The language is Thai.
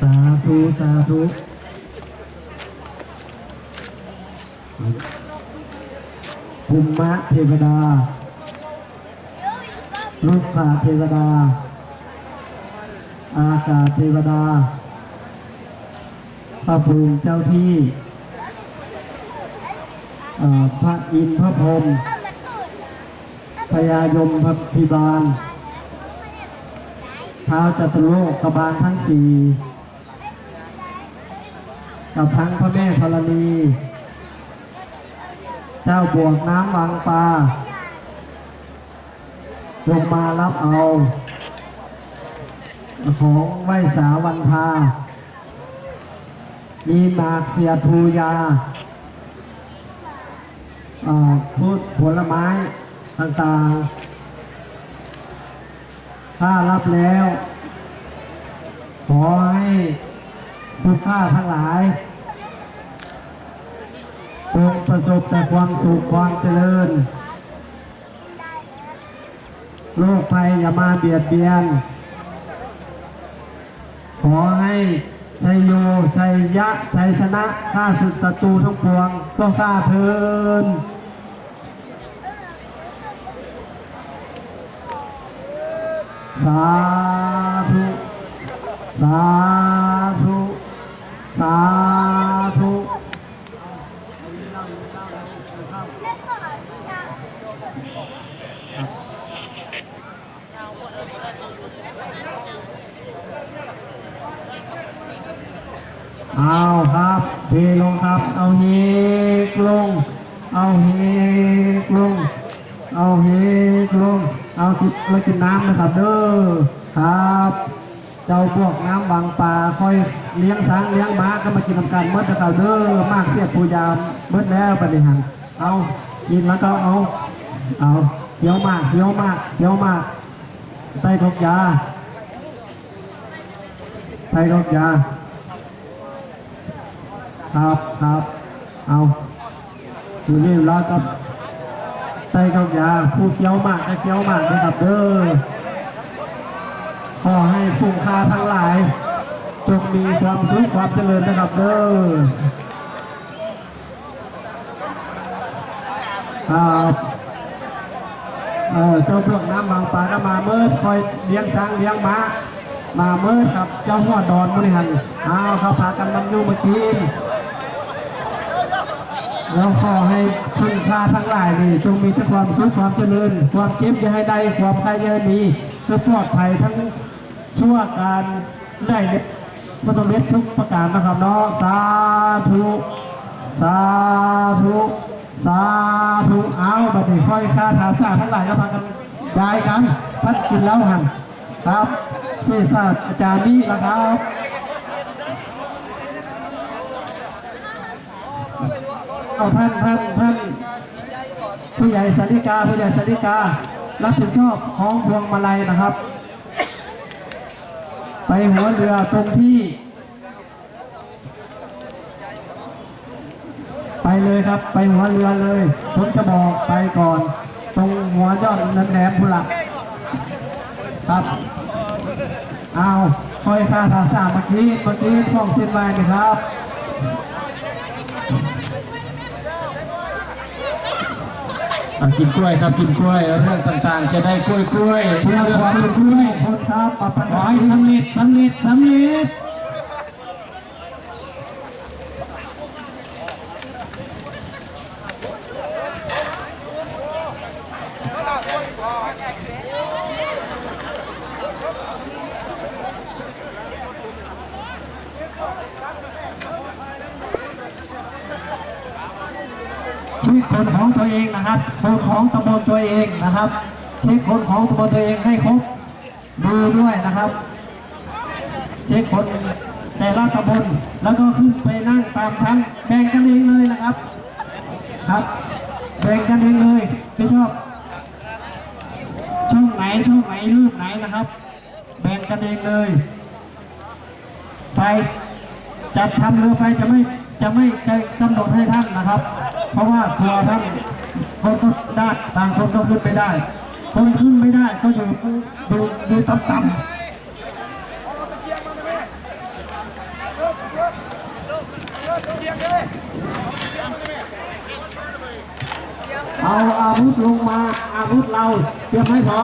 สาธุสาธุภูมะเทวดาลูกขาเทวดา อากาเทวดา พระภูมิเจ้าที่พระอินทร์พระพรหม พญายมพิบาลท้าวจัตุโลกกบาลทั้งสี่กับทั้งพระแม่ธรณี เจ้าบวกน้ำวังปลาลงมารับเอา ของไหวสาวันพา มีหมากเสียทูยาพืชผลไม้ ต่างๆ ถ้ารับแล้ว ขอให้ผู้ข้าทั้งหลายจงประสบแต่ความสุขความเจริญโรคภัยอย่ามาเบียดเบียน ขอให้ชัยโยชัยยะชัยชนะข้าศึกศัตรูทั้งปวงก็ข้าเทิน สาธุ สาธุ สาธุเอาครับเทลงครับ เอาเฮกลง เอาเฮกลง เอาเฮกลง เอาติดแล้วกินน้ำนะครับเด้อครับ เจ้าพวกน้ำวางปลาค่อยเลี้ยงช้างเลี้ยงม้าก็มากินน้ำกันเมื่อตะเกาเด้อมากเสียปูยามเมื่อแล้วปฏิหันเอากินแล้วก็เอาเอาเคี้ยวมากเคี้ยวมากเคี้ยวมากไตทกยาไตทกยาครับครับเอาอยู่นี่รอกั บไตกับยาผู้เคี้ยวมากก็เคี้ยวมากนะครับเด้อขอให้ฝูงคาทั้งหลายจงมีความสุขความเจริญนะครับเด้อครับเออเจ้าพวกน้ำบางปลาก็มาเมื่อคอยเลี้ยงช้างเลี้ยงม้ามาเมื่อครับเจ้าหัวดอนบริหันอ้าวเขาพากันมันยู่เมื่อกี้ แล้วขอให้พึ่งพาทั้งหลายนี่จงมีแต่ความสุขความเจริญ ความเจ็บอย่าให้ได้ความใครอย่าให้มีเพื่อปลอดภัยทั้งชั่วการได้พระสมเด็จทุกประการนะครับเนาะสาธุสาธุสาธุเอาบัดนี้ค่อยค่าถาสาทั้งหลายก็พากันย้ายกันพัดกินแล้วหันครับศีรษะอาจารย์นี่นะครับ เอาท่านท่านท่านผู้ใหญ่สาริกาผู้ใหญ่สาริกา รับผิดชอบของพวงมาลัยนะครับ ไปหัวเรือตรงที่ ไปเลยครับไปหัวเรือเลยผมจะบอกไปก่อน ตรงหัวยอดนันแหลมพุหลักครับเอาคอยค่าทาสามเมื่อกี้เมื่อกี้ท่องเส้นไว้นะครับ กินกล้วยครับกินกล้วยเรื่องต่างๆ จะได้กล้วยกล้วยเพื่อเรื่องความกล้วยเป็นกผู้ล้วยคนครับปรับปัญขอหาให้สำเร็จสำเร็จสำเร็จ ชีวิตคนของตัวเองนะครับ คนของตำบลตัวเองนะครับ เช็คคนของตำบลตัวเองให้ครบดูด้วยนะครับ เช็คคนแต่ละตำบลแล้วก็ขึ้นไปนั่งตามชั้นแบ่งกันเองเลยนะครับครับแบ่งกันเองเลยไม่ชอบ ช่องไหนช่องไหนรูปไหนนะครับ แบ่งกันเองเลยไฟจัดทำเรือไฟจะไม่จะไม่จะกำหนดให้ท่านนะครับ เพราะว่ากลัวท่านคนก็ได้บางคนก็ขึ้นไปได้ คนขึ้นไม่ได้ก็อยู่ดูดูต่ำๆเอาอาวุธลงมาอาวุธเราเตรียมให้พร้อม